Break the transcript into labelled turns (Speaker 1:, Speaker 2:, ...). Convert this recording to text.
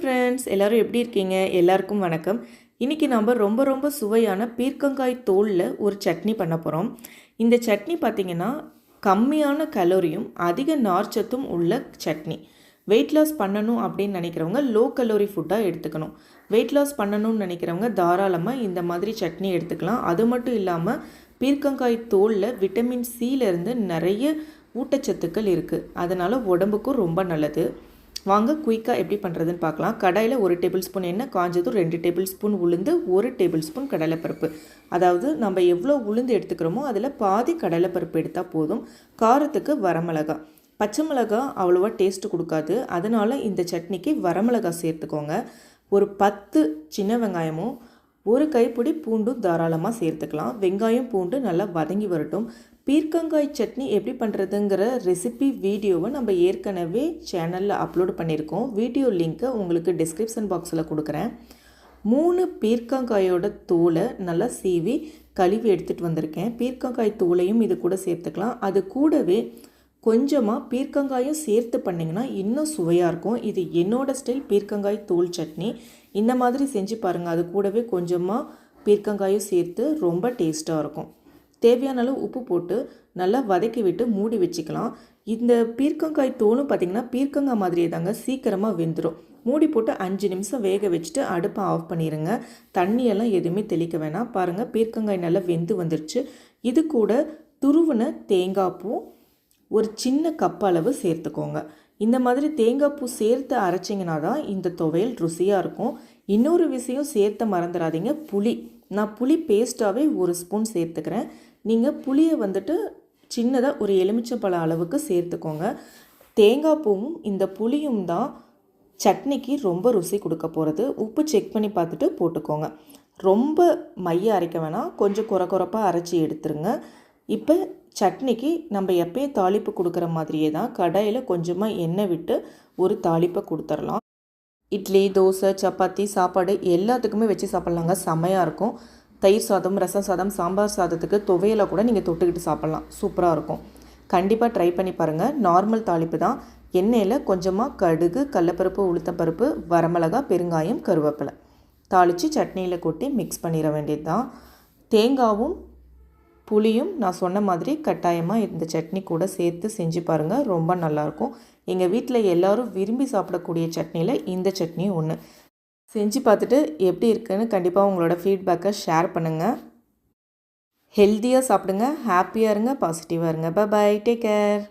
Speaker 1: Friends எல்லோரும் எப்படி இருக்கீங்க? எல்லாருக்கும் வணக்கம். இன்றைக்கி நம்ம ரொம்ப ரொம்ப சுவையான பீர்க்கங்காய் தோலில் ஒரு சட்னி பண்ண போகிறோம் இந்த சட்னி பார்த்திங்கன்னா கம்மியான கலோரியும் அதிக நார்ச்சத்தும் உள்ள சட்னி. வெயிட் லாஸ் பண்ணணும் அப்படின்னு நினைக்கிறவங்க லோ கலோரி ஃபுட்டாக எடுத்துக்கணும். வெயிட் லாஸ் பண்ணணும்னு நினைக்கிறவங்க தாராளமாக இந்த மாதிரி சட்னி எடுத்துக்கலாம். அது மட்டும் இல்லாமல் பீர்க்கங்காய் தோலில் விட்டமின் சியிலேருந்து நிறைய ஊட்டச்சத்துக்கள் இருக்குது அதனால் உடம்புக்கும் ரொம்ப நல்லது. வாங்க குயிக்காக எப்படி பண்ணுறதுன்னு பார்க்கலாம். கடாயில் ஒரு டேபிள் ஸ்பூன் எண்ணெய் காஞ்சதும் ரெண்டு டேபிள் ஸ்பூன் உளுந்து ஒரு டேபிள் ஸ்பூன் கடலைப்பருப்பு. அதாவது நம்ம எவ்வளோ உளுந்து எடுத்துக்கிறோமோ அதில் பாதி கடலைப்பருப்பு எடுத்தால் போதும். காரத்துக்கு வரமிளகா. பச்சை மிளகா அவ்வளோவா டேஸ்ட்டு கொடுக்காது. அதனால் இந்த சட்னிக்கு வரமிளகா சேர்த்துக்கோங்க. ஒரு பத்து சின்ன வெங்காயமும் ஒரு கைப்பிடி பூண்டும் தாராளமாக சேர்த்துக்கலாம். வெங்காயம் பூண்டு நல்லா வதங்கி வரட்டும். பீர்க்கங்காய் சட்னி எப்படி பண்ணுறதுங்கிற ரெசிபி வீடியோவை நம்ம ஏற்கனவே சேனலில் அப்லோட் பண்ணியிருக்கோம். வீடியோ லிங்க்கை உங்களுக்கு டிஸ்கிரிப்ஷன் பாக்ஸில் கொடுக்குறேன். மூணு பீர்க்கங்காயோட தோலை நல்லா சீவி கழுவி எடுத்துகிட்டு வந்திருக்கேன். பீர்க்கங்காய் தோலையும் இது கூட சேர்த்துக்கலாம். அது கூடவே கொஞ்சமாக பீர்க்கங்காயும் சேர்த்து பண்ணிங்கன்னா இன்னும் சுவையாக இருக்கும். இது என்னோடய ஸ்டைல் பீர்க்கங்காய் தூள் சட்னி. இந்த மாதிரி செஞ்சு பாருங்கள் அது கூடவே கொஞ்சமாக பீர்க்கங்காயும் சேர்த்து ரொம்ப டேஸ்ட்டாக இருக்கும். தேவையான அளவு உப்பு போட்டு நல்லா வதக்கி விட்டு மூடி வச்சுக்கலாம். இந்த பீர்க்கங்காய் தோலும் பார்த்திங்கன்னா பீர்க்கங்காய் மாதிரியே தாங்க. சீக்கிரமாக வெந்துடும் மூடி போட்டு அஞ்சு நிமிஷம் வேக வச்சுட்டு அடுப்பை ஆஃப் பண்ணிடுங்க தண்ணியெல்லாம் எதுவுமே தெளிக்க வேணாம். பாருங்கள் பீர்க்கங்காய் நல்லா வெந்து வந்துருச்சு. இது கூட துருவின தேங்காய் பூ ஒரு சின்ன கப் அளவு சேர்த்துக்கோங்க. இந்த மாதிரி தேங்காய் பூ சேர்த்து அரைச்சிங்கன்னா தான் இந்த துவையல் ருசியாக இருக்கும். இன்னொரு விஷயம் சேர்த்து மறந்துடாதீங்க புளி. நான் புளி பேஸ்ட்டாகவே ஒரு ஸ்பூன் சேர்த்துக்கிறேன். நீங்கள் புளியை வந்துட்டு சின்னதாக ஒரு எலுமிச்சப்பழ அளவுக்கு சேர்த்துக்கோங்க. தேங்காய் பூவும் இந்த புளியும் தான் சட்னிக்கு ரொம்ப ருசி கொடுக்க போகிறது உப்பு செக் பண்ணி பார்த்துட்டு போட்டுக்கோங்க. ரொம்ப மைய அரைக்க வேணாம். கொஞ்சம் குறை குறைப்பாக அரைச்சி எடுத்துருங்க. இப்போ சட்னிக்கு நம்ம எப்பயும் தாளிப்பு கொடுக்குற மாதிரியே தான் கடாயில் கொஞ்சமாக எண்ணெய் விட்டு ஒரு தாளிப்பை கொடுத்துர்லாம் இட்லி தோசை சப்பாத்தி சாப்பாடு எல்லாத்துக்குமே வச்சு சாப்பிட்லாங்க. செம்மையாக இருக்கும். தயிர் சாதம் ரசம் சாதம் சாம்பார் சாதத்துக்கு துவையலை கூட நீங்கள் தொட்டுக்கிட்டு சாப்பிட்லாம். சூப்பராக இருக்கும். கண்டிப்பாக ட்ரை பண்ணி பாருங்கள் நார்மல் தாளிப்பு தான். எண்ணெயில் கொஞ்சமாக கடுகு கடலப்பருப்பு உளுத்தப்பருப்பு வரமிளகா பெருங்காயம் கருவேப்பிலை தாளித்து சட்னியில் கொட்டி மிக்ஸ் பண்ணிட வேண்டியது தான் தேங்காவும் புளியும் நான் சொன்ன மாதிரி கட்டாயமாக இந்த சட்னி கூட சேர்த்து செஞ்சு பாருங்கள் ரொம்ப நல்லாயிருக்கும். எங்கள் வீட்டில் எல்லோரும் விரும்பி சாப்பிடக்கூடிய சட்னியில் இந்த சட்னியும் ஒன்று செஞ்சு பார்த்துட்டு எப்படி இருக்குன்னு கண்டிப்பாக உங்களோட ஃபீட்பேக்கை ஷேர் பண்ணுங்கள் ஹெல்த்தியாக சாப்பிடுங்க ஹாப்பியாக இருங்க பாசிட்டிவாக இருங்க. Bye bye take care